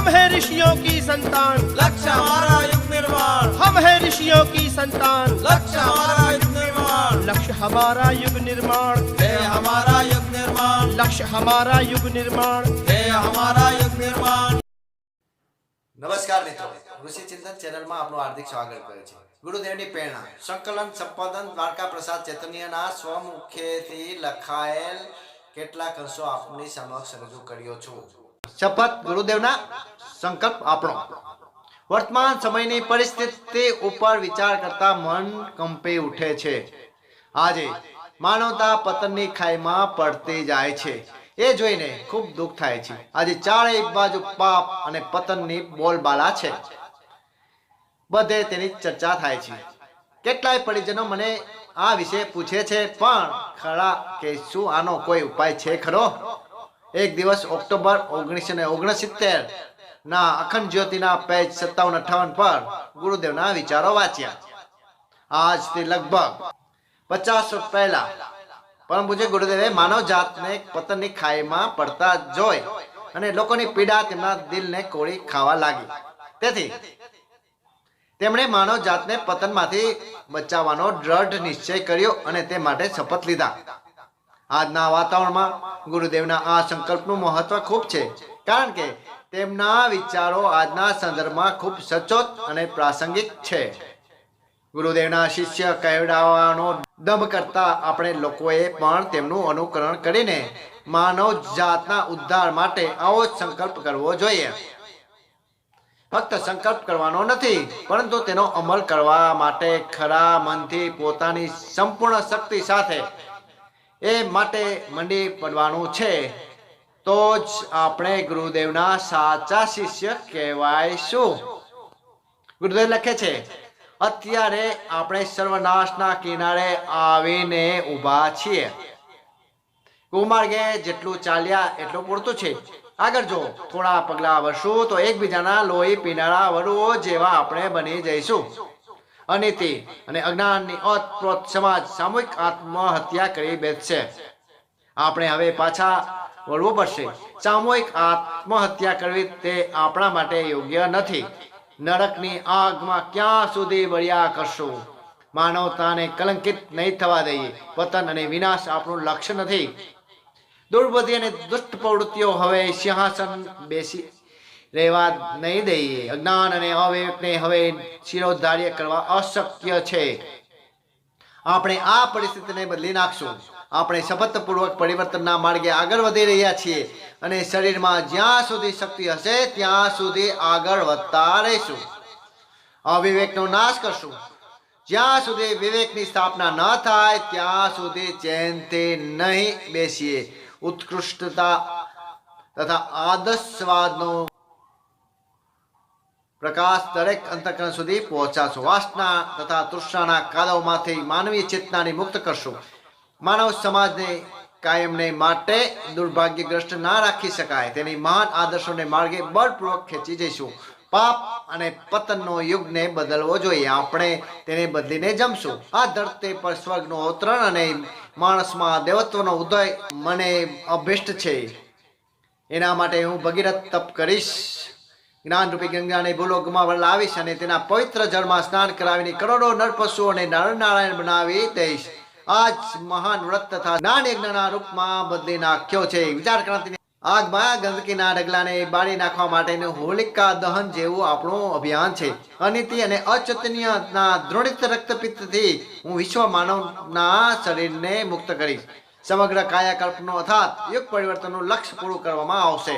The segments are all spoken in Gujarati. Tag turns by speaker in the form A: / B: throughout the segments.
A: हम है ऋषियों की संतान
B: लक्ष्य हमारा युग निर्माण
A: हम है ऋषियों की संतान
B: लक्ष्य हमारा युग निर्माण
A: लक्ष्य हमारा युग निर्माण
B: है हमारा युग निर्माण
A: लक्ष्य हमारा युग निर्माण
B: है हमारा युग निर्माण
C: નમસ્કાર મિત્રો ઋષિ ચિંતન ચેનલમાં આપનું હાર્દિક સ્વાગત કરે છે ગુરુદેવની પ્રેરણા સંકલન સંપાદન દ્વારકા પ્રસાદ ચૈતન્યના સ્વમુખેથી લખાયેલ કેટલાક અંશો આપની સમક્ષ રજૂ કર્યો છું શપથ ગુરુદેવના સંકલ્પ આપણો. વર્તમાન સમયની પરિસ્થિતિ ઉપર વિચાર કરતા મન કંપી ઉઠે છે. આજે માનવતા પતનની ખાઈમાં પડતી જાય છે. એ જોઈને ખૂબ દુઃખ થાય છે. આજે ચારેય બાજુ પાપ અને પતનની બોલબાલા છે. બધે તેની ચર્ચા થાય છે. કેટલાય પરિજનો મને આ વિશે પૂછે છે, પણ ખરા કે શું આનો કોઈ ઉપાય છે ખરો? એક દિવસ ઓક્ટોબર ઓગણીસો ને ઓગણસિત્તેર ના અખંડ જ્યોતિના પેજ સત્તાવન અઠાવન પર ગુરુદેવના વિચારો વાંચ્યા. આજથી લગભગ પચાસ વર્ષ પહેલા પરમ પૂજ્ય ગુરુદેવે માનવ જાતને પતનની ખાઈમાં પડતા જોઈ અને લોકોની પીડા તેમના દિલને કોળી ખાવા લાગી. તેથી તેમણે માનવ જાતને પતનમાંથી બચાવવાનો દ્રઢ નિશ્ચય કર્યો અને તે માટે શપથ લીધા. આજના વાતાવરણમાં ગુરુદેવના આ સંકલ્પનું મહત્વ ખૂબ છે. કારણ કે તેમના વિચારો આજના સંદર્ભમાં ખૂબ સચોટ અને પ્રાસંગિક છે. ગુરુદેવના શિષ્ય કહેવડાવવાનો દંભ કરતા આપણે લોકોએ પણ તેમનું અનુકરણ કરીને માનવ જાતના ઉદ્ધાર માટે આવો જ સંકલ્પ કરવો જોઈએ. ફક્ત સંકલ્પ કરવાનો નથી, પરંતુ તેનો અમલ કરવા માટે ખરા મનથી પોતાની સંપૂર્ણ શક્તિ સાથે એ માટે મંડી પડવાનું છે. તો જ આપણે ગુરુદેવના સાચા શિષ્ય કહેવાયશું ગુરુદેવ લખે છે, અત્યારે આપણે સર્વનાશના કિનારે આવીને ઊભા છીએ. કુમાર્ગે જેટલું ચાલ્યા એટલું પૂરતું છે. આગળ જો, થોડા પગલા વળશું તો એકબીજાના લોહી પીનારા વરુઓ જેવા આપણે બની જઈશું. અનીતિ અને અજ્ઞાનની ઓતપ્રોત સમાજ સામૂહિક આત્મહત્યા કરી બેસશે. આપણે હવે પાછા વળવું પડશે. સામૂહિક આત્મહત્યા કરવી તે આપણા માટે યોગ્ય નથી. નરકની આગમાં ક્યાં સુધી વળ્યા કરશું? માનવતાને કલંકિત નહીં થવા દઈએ. પતન અને વિનાશ આપણું લક્ષ્ય નથી. દુર્બુદ્ધિ અને દુષ્ટ પ્રવૃત્તિઓ હવે સિંહાસન બેસી રહેવા નહીં દઈએ. અજ્ઞાન અને અવિવેકને હવે શિરોધાર્ય કરવા અશક્ય છે. આપણે આ પરિસ્થિતિને બદલી નાખશું. આપણે શપથપૂર્વક પરિવર્તનના માર્ગે આગળ વધી રહ્યા છીએ અને શરીરમાં જ્યાં સુધી શક્તિ હશે, ત્યાં સુધી આગળ વધતા રહીશું. અવિવેકનો નાશ કરશું. જ્યાં સુધી વિવેકની સ્થાપના ન થાય, ત્યાં સુધી ચેનથી નહીં બેસીએ. ઉત્કૃષ્ટતા તથા આદર્શવાદનો પ્રકાશ દરેક અંતકરણ સુધી પહોંચાશો. વાસના તથા તૃષ્ણાના કાદવમાંથી માનવીય ચેતનાને મુક્ત કરશો. માનવ સમાજને કાયમને માટે દુર્ભાગ્યગ્રસ્ત ના રાખી શકાય. તેની મહાન આદર્શોને માર્ગે બળપૂર્વક ખેંચી જઈશું. પાપ અને પતનનો યુગને બદલવો જોઈએ. આપણે તેને બદલીને જમશું. આ ધરતી પર સ્વર્ગનો અવતરણ અને માણસમાં દેવત્વનો ઉદય મને અભિષ્ટ છે. એના માટે હું ભગીરથ તપ કરીશ. જ્ઞાનરૂપી ગંગાને ભૂલોકમાં લાવીશ અને તેના પવિત્ર જળમાં સ્નાન કરાવીને કરોડો નરપશુઓને નરનારાયણ બનાવી દઈશ. આજ મહાન વ્રત તથા જ્ઞાન યજ્ઞના રૂપમાં બદલી નાખ્યો છે. વિચાર ક્રાંતિની આગમાં ગંદકીના ડગલાને બાળી નાખવા માટેનું હોલિકા દહન જેવું આપણું અભિયાન છે. અનિતિ અને અચેતનીયના દ્રોણિત રક્તપિત્તથી હું વિશ્વ માનવના શરીરને મુક્ત કરીશ. સમગ્ર કાયાકલ્પનો અર્થાત યુગ પરિવર્તનનું લક્ષ્ય પૂરું કરવામાં આવશે.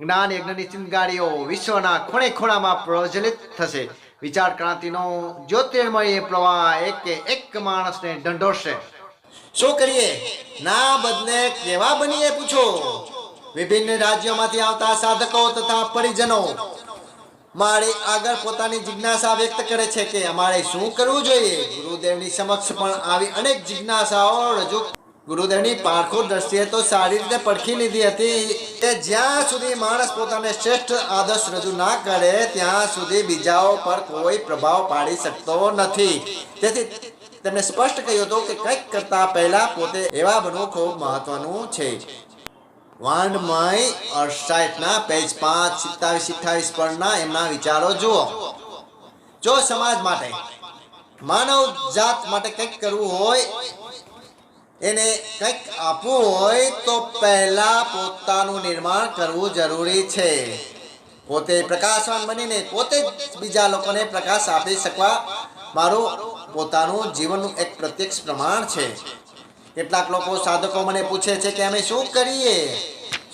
C: જ્ઞાન યજ્ઞની ચિંગારીઓ વિશ્વના ખૂણે ખૂણામાં પ્રજ્વલિત થશે. વિચાર ક્રાંતિનો જ્યોતિર્મય પ્રવાહ એક એક માણસને ઢંઢોળશે શું કરીએ? ના બદલે કેવા બનીએ પૂછો? વિભિન્ન રાજ્યોમાંથી આવતા સાધકો તથા પરિજનો, મારી આગળ પોતાની જિજ્ઞાસા વ્યક્ત કરે છે કે અમારે શું કરવું જોઈએ? ગુરુદેવની સમક્ષ પણ આવી અનેક જિજ્ઞાસાઓ રજૂ ગુરુદેવની પાંખો દ્રષ્ટિએ તો સારી રીતે પડખી લીધી હતી કે જ્યાં સુધી માણસ પોતાને શ્રેષ્ઠ આદર્શ રજૂ ના કરે, ત્યાં સુધી બીજાઓ પર કોઈ પ્રભાવ પાડી શકતો નથી. તેથી તેમણે સ્પષ્ટ કહ્યું હતું કે કંઈક કરતા પહેલા પોતે એવા બનવું ખૂબ મહત્વનું છે. વાંડમય અડસાઠના પેજ પાંચ, સિત્તાવીસ, અઠ્ઠાવીસ પરના એમના વિચારો જુઓ. જો સમાજ માટે, માનવ જાત માટે કંઈક કરવું હોય એને કંઈક આપવું હોય તો પહેલા પોતાનું નિર્માણ કરવું જરૂરી છે. પોતે પ્રકાશવાન બનીને પોતે જ બીજા લોકોને પ્રકાશ આપી શકવા મારું પોતાનું જીવનનું એક પ્રત્યક્ષ પ્રમાણ છે. કેટલાક લોકો સાધકો મને પૂછે છે કે અમે શું કરીએ?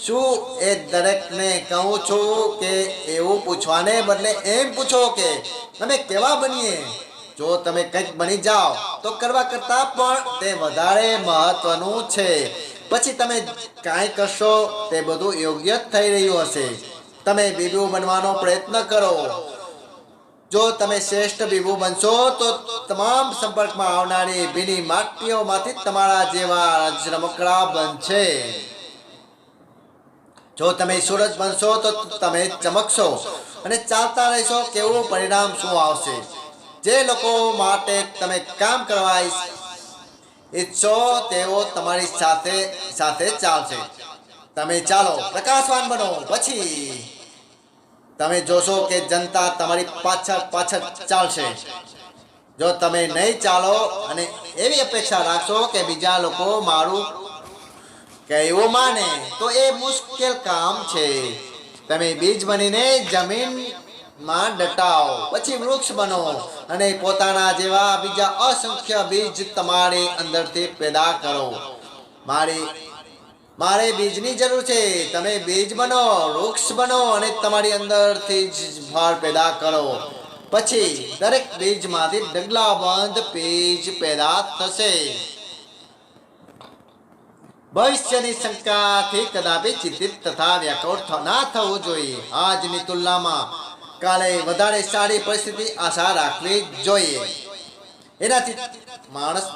C: શું એ દરેકને કહું છું કે એવું પૂછવાને બદલે એમ પૂછો કે તમે કેવા બનીએ? જો તમે કંઈક બની જાઓ, તો કરવા કરતાં પણ તે વધારે મહત્વનું છે. પછી તમે કાંઈ કરશો, તે બધું યોગ્ય થઈ રહ્યું હશે. તમે બીબુ બનવાનો પ્રયત્ન કરો. જો તમે શ્રેષ્ઠ બીબુ બનશો, તો તમામ સંપર્કમાં આવનારી ભીની માટીઓમાંથી તમારા જેવા રમકડા બનશે. જો તમે સૂરજ બનશો, તો તમે ચમકશો અને ચાલતા રહેશો, કેવું પરિણામ શું આવશે? જે લોકો માટે તમે કામ કરવા ઈચ્છ- તેઓ તમારી સાથે સાથે ચાલશે. તમે ચાલો, પ્રકાશવાન બનો. પછી તમે જોશો કે જનતા તમારી પાછળ પાછળ ચાલશે. જો તમે નહીં ચાલો અને એવી અપેક્ષા રાખશો કે બીજા લોકો મારું કહેવું માને, તો એ મુશ્કેલ કામ છે. તમે બીજ બનીને જમીનમાં ડટાઓ પછી વૃક્ષ બનો અને પોતાના જેવા બીજા અસંખ્ય બીજ તમારી અંદરથી પેદા કરો. મારી, મારે બીજની જરૂર છે. તમે બીજ બનો, વૃક્ષ બનો અને તમારી અંદરથી જ ફળ પેદા કરો. પછી દરેક બીજમાંથી ડગલાબંધ બીજ પેદા થશે. ભવિષ્યની શંકાથી કદાપી ચિંતિત તથા વ્યાકુળ ના થવું જોઈએ. આજની તુલનામાં કાલે વધારે સારી પરિસ્થિતિ આશા રાખવી જોઈએ. એનાથી માણસ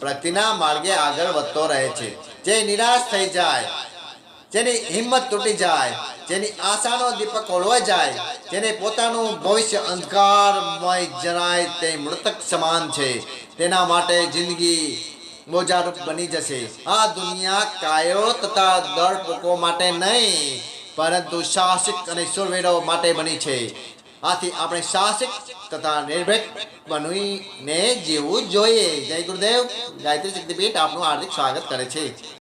C: પ્રગતિના માર્ગે આગળ વધતો રહે છે. જે નિરાશ થઈ જાય, જેની હિંમત તૂટી જાય, જેની આશાનો દીપક ઓળવાઈ જાય, જેને પોતાનું ભવિષ્ય અંધકારમય જણાય તે મૃતક સમાન છે. તેના માટે જિંદગી બોજારૂપ બની જશે. આ દુનિયા કાયો તથા દળપકો માટે નહીં, પરંતુ સાહસિક અને સુરવીરો માટે બની છે. આથી આપણે સાહસિક તથા નિર્ભીક બનીને જીવવું જોઈએ. જય ગુરુદેવ. ગાયત્રી શક્તિપીઠ આપનું હાર્દિક સ્વાગત કરે છે.